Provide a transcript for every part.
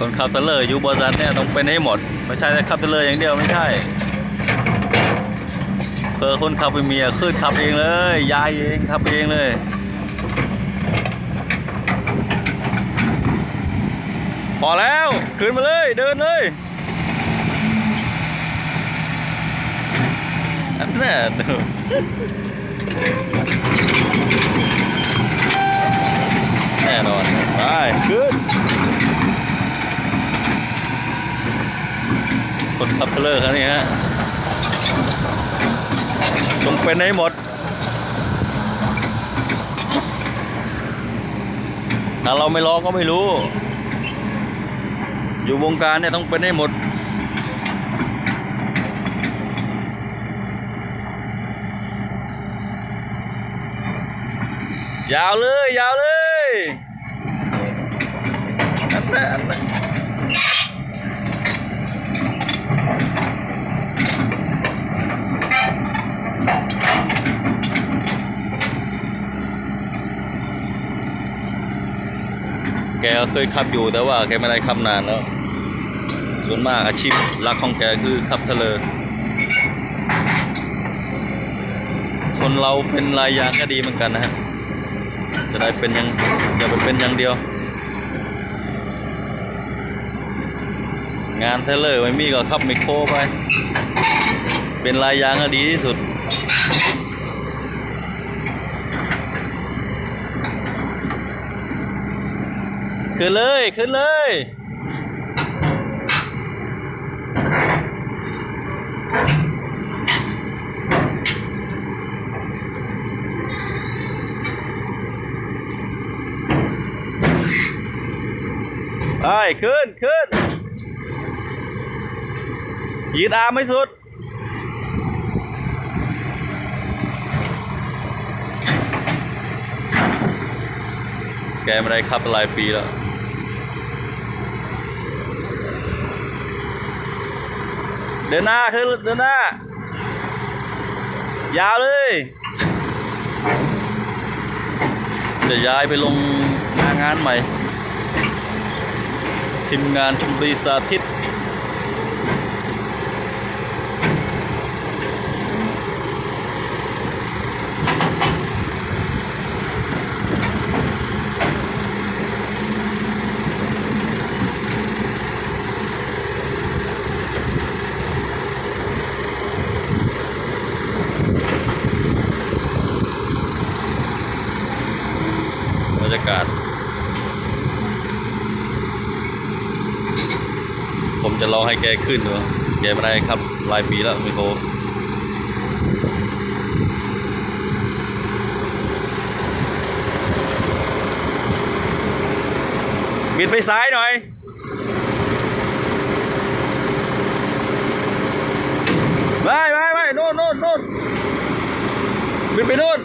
คนขับเทเลอร์อยู่บริษัทเนี่ยต้องเป็นให้หมด ไม่ใช่แต่ขับเทเลอร์อย่างเดียวไม่ใช่เพื่อคนขับไปเมียขึ้นขับเองเลยยายเองขับเองเลยพอแล้วขึ้นมาเลยเดินเลยอันนั้นแน่นอนไปขึ้น คนขับเทรลเลอร์ครับนี่ฮะจงเป็นให้หมด ถ้าเราไม่ร้องก็ไม่รู้ อยู่วงการเนี่ยต้องเป็นให้หมดยาวเลย ยาวเลยอันนั้นอันนั้น แกเคยขับอยู่แต่ว่าแกไม่ได้ขับนานแล้ว ส่วนมากอาชีพหลักของแกคือขับเทเลคนเราเป็นรายยางก็ดีเหมือนกันนะฮะ จะได้เป็นอยังอย่าไปเป็นอย่างเดียว งานเทเลอร์ไม่มีก็ขับไมโครไป เป็นลายยางก็ดีที่สุด ขึ้นเลย ขึ้นเลย ไป ขึ้น ขึ้น ยืดอาไม่สุดแกไม่ได้ขับหลายปีแล้ว เดินหน้าขึ้นเดินหน้า ยาวเลย จะย้ายไปลงหน้างานใหม่ทีมงานชมรีสาธิตากาศ ผมจะลองให้แกขึ้นดูแกไม่ได้ครับหลายปีแล้วไม่โครบิดไปซ้ายหน่อยไม่ไม่ไม่โน่นโน่นโน่นบิดไปโน่น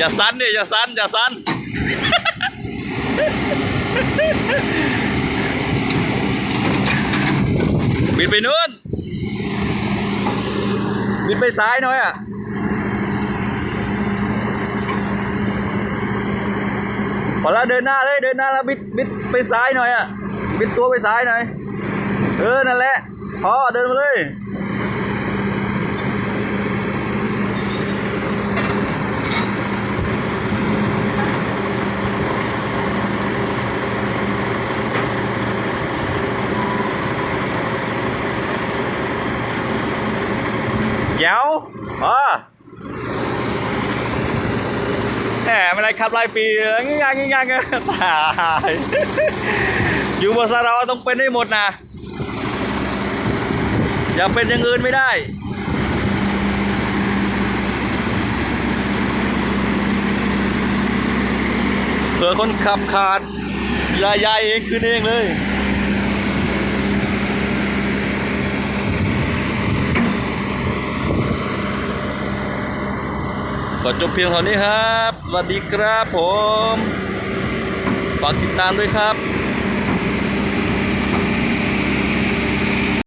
อย่าสั้นดิอย่าสั้นอย่าสั้นบิดไปนู้นบิดไปซ้ายหน่อยอะพอแล้วเดินหน้าเลยเดินหน้าแล้วบิดบิดไปซ้ายหน่อยอะบิดตัวไปซ้ายหน่อย เออนั่นแหละพอเดินมาเลย แจ๋วอ๋อแห มไม่ได้ขับหลายปีงี้ยางงี้ยางตายอยู่บนสเราต้องเป็นให้หมดนะ อย่าเป็นอย่างอื่นไม่ได้เผื่อคนขับขาดยายายเองคืนเองเลย คอยก็จบเพียงเท่านี้ครับ สวัสดีครับผม ฝากติดตามด้วยครับ